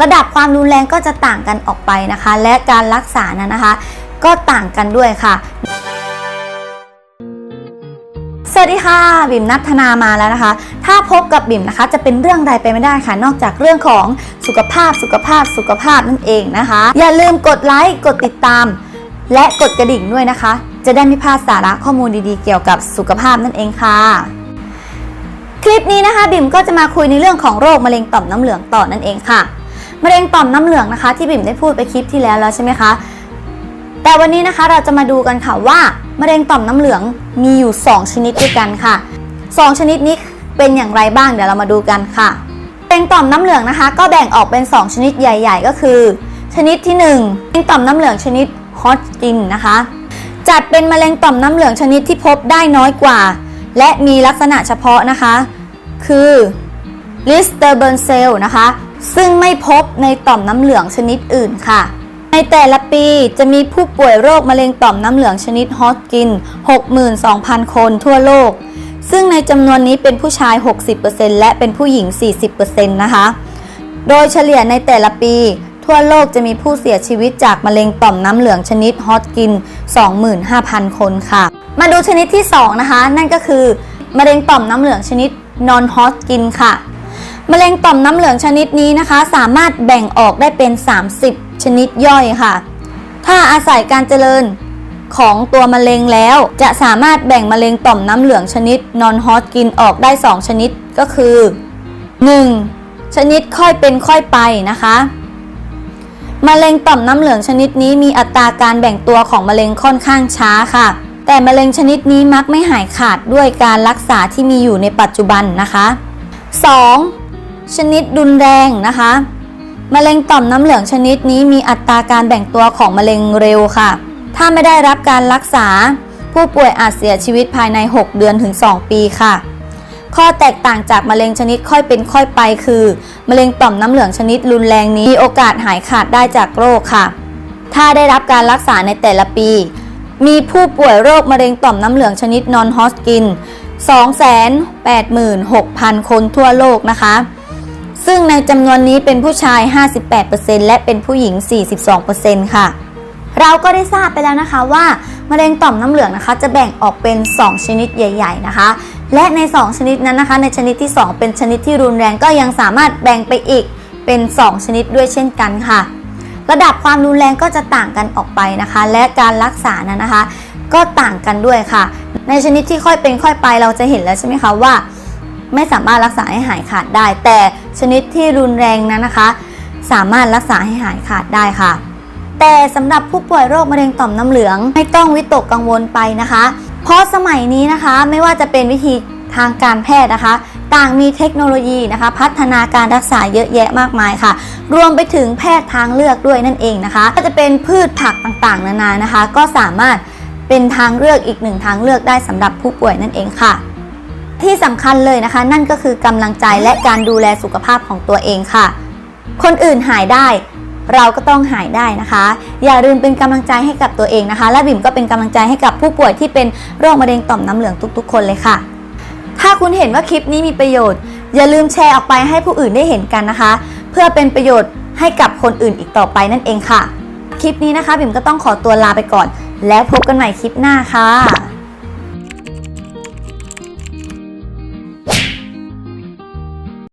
ระดับความรุนแรงก็จะต่างกันออกไปนะคะ และการรักษานั้นนะคะ ก็ต่างกันด้วยค่ะสวัสดีค่ะบิ่มนัทธนามาแล้วนะคะ ถ้าพบกับบิ่มนะคะ จะเป็นเรื่องใดไปไม่ได้ค่ะ นอกจากเรื่องของสุขภาพสุขภาพสุขภาพนั่นเองนะคะ อย่าลืมกดไลค์กดติดตาม และกดกระดิ่งด้วยนะคะ จะได้ไม่พลาดสาระข้อมูลดีๆ เกี่ยวกับสุขภาพนั่นเองค่ะ คลิปนี้นะคะบิ่มก็จะมาคุยในเรื่องของโรคมะเร็งต่อมน้ำเหลืองต่อนั่นเองค่ะ มะเร็งต่อมน้ำเหลืองนะคะ ที่บิ่มได้พูดไปคลิปที่แล้วแล้วใช่ไหมคะ แต่วันนี้นะคะเราจะมาดูกันค่ะว่ามะเร็งต่อมน้ำเหลืองมีอยู่ 2 ชนิดด้วยกันค่ะ 2 ชนิดนี้เป็นอย่างไรบ้างเดี๋ยวเรามาดูกันค่ะมะเร็งต่อมน้ำเหลืองนะคะ ก็แบ่งออกเป็น 2 ชนิดใหญ่ ๆ ก็คือ ชนิดที่1มะเร็งต่อมน้ำเหลืองชนิดฮอตกินนะคะจัดเป็นมะเร็งต่อมน้ำเหลืองชนิดที่พบได้น้อยกว่า และมีลักษณะเฉพาะนะคะ คือลิสเตอร์เบิร์นเซลนะคะ ซึ่งไม่พบในต่อมน้ำเหลืองชนิดอื่นค่ะ ในแต่ละปีจะมีผู้ป่วยโรคมะเร็งต่อมน้ำเหลืองชนิดฮอตกิน 62,000 คนทั่วโลก ซึ่งในจำนวนนี้เป็นผู้ชาย 60%และเป็นผู้หญิง 40%นะคะ โดยเฉลี่ยในแต่ละปี ทั่วโลกจะมีผู้เสียชีวิตจากมะเร็งต่อมน้ำเหลืองชนิดฮอตกิน 25,000 คนค่ะ มาดูชนิดที่ 2 นะคะ นั่นก็คือมะเร็งต่อมน้ำเหลืองชนิดนอนฮอตกินค่ะ มะเร็งต่อมน้ำเหลืองชนิดนี้นะคะ สามารถแบ่งออกได้เป็น 30 ชนิดย่อยค่ะ ถ้าอาศัยการเจริญของตัวมะเร็งแล้วจะสามารถแบ่งมะเร็งต่อมน้ำเหลืองชนิดนอนฮอตกินออกได้ 2 ชนิดก็คือ 1. ชนิดค่อยเป็นค่อยไปนะคะมะเร็งต่อมน้ำเหลืองชนิดนี้มีอัตราการแบ่งตัวของมะเร็งค่อนข้างช้าค่ะ แต่มะเร็งชนิดนี้มักไม่หายขาดด้วยการรักษาที่มีอยู่ในปัจจุบันนะคะ 2. ชนิดรุนแรงนะคะ มะเร็งต่อมน้ำเหลืองชนิดนี้มีอัตราการแบ่งตัวของมะเร็งเร็วค่ะ ถ้าไม่ได้รับการรักษา ผู้ป่วยอาจเสียชีวิตภายใน 6 เดือนถึง 2 ปีค่ะ ข้อแตกต่างจากมะเร็งชนิดค่อยเป็นค่อยไปคือ มะเร็งต่อมน้ำเหลืองชนิดรุนแรงนี้มีโอกาสหายขาดได้จากโรคค่ะ ถ้าได้รับการรักษาในแต่ละปี มีผู้ป่วยโรคมะเร็งต่อมน้ำเหลืองชนิดนอนฮอสกิน286,000 คนทั่วโลกนะคะ ซึ่งในจำนวนนี้เป็นผู้ชาย 58%และเป็นผู้หญิง 42%ค่ะ เราก็ได้ทราบไปแล้วนะคะว่ามะเร็งต่อมน้ำเหลืองนะคะ จะแบ่งออกเป็น 2 ชนิดใหญ่ ๆ นะคะ และใน 2 ชนิดนั้นนะคะ ในชนิดที่ 2 เป็นชนิดที่รุนแรงก็ยังสามารถแบ่งไปอีกเป็น 2 ชนิดด้วยเช่นกันค่ะ ระดับความรุนแรงก็จะต่างกันออกไปนะคะ และการรักษานั้นนะคะ ก็ต่างกันด้วยค่ะ ในชนิดที่ค่อยเป็นค่อยไปเราจะเห็นแล้วใช่ไหมคะว่า ไม่สามารถรักษาให้หายขาดได้ แต่ชนิดที่รุนแรงนั้นนะคะ สามารถรักษาให้หายขาดได้ค่ะ แต่สำหรับผู้ป่วยโรคมะเร็งต่อมน้ำเหลือง ไม่ต้องวิตกกังวลไปนะคะ เพราะสมัยนี้นะคะไม่ว่าจะเป็นวิธีทางการแพทย์นะคะ ต่างมีเทคโนโลยีนะคะ พัฒนาการรักษาเยอะแยะมากมายค่ะ รวมไปถึงแพทย์ทางเลือกด้วยนั่นเองนะคะ ก็จะเป็นพืชผักต่างๆ นานานะคะ ก็สามารถเป็นทางเลือกอีกหนึ่งทางเลือกได้สำหรับผู้ป่วยนั่นเองค่ะ ที่สำคัญเลยนะคะ นั่นก็คือกำลังใจและการดูแลสุขภาพของตัวเองค่ะ คนอื่นหายได้เราก็ต้องหายได้นะคะ อย่าลืมเป็นกำลังใจให้กับตัวเองนะคะ และบิ่มก็เป็นกำลังใจให้กับผู้ป่วยที่เป็นโรคมะเร็งต่อมน้ำเหลืองทุกๆ คนเลยค่ะ ถ้าคุณเห็นว่าคลิปนี้มีประโยชน์ อย่าลืมแชร์ออกไปให้ผู้อื่นได้เห็นกันนะคะ เพื่อเป็นประโยชน์ให้กับคนอื่นอีกต่อไปนั่นเองค่ะ คลิปนี้นะคะบิ่มก็ต้องขอตัวลาไปก่อน แล้วพบกันใหม่คลิปหน้าค่ะ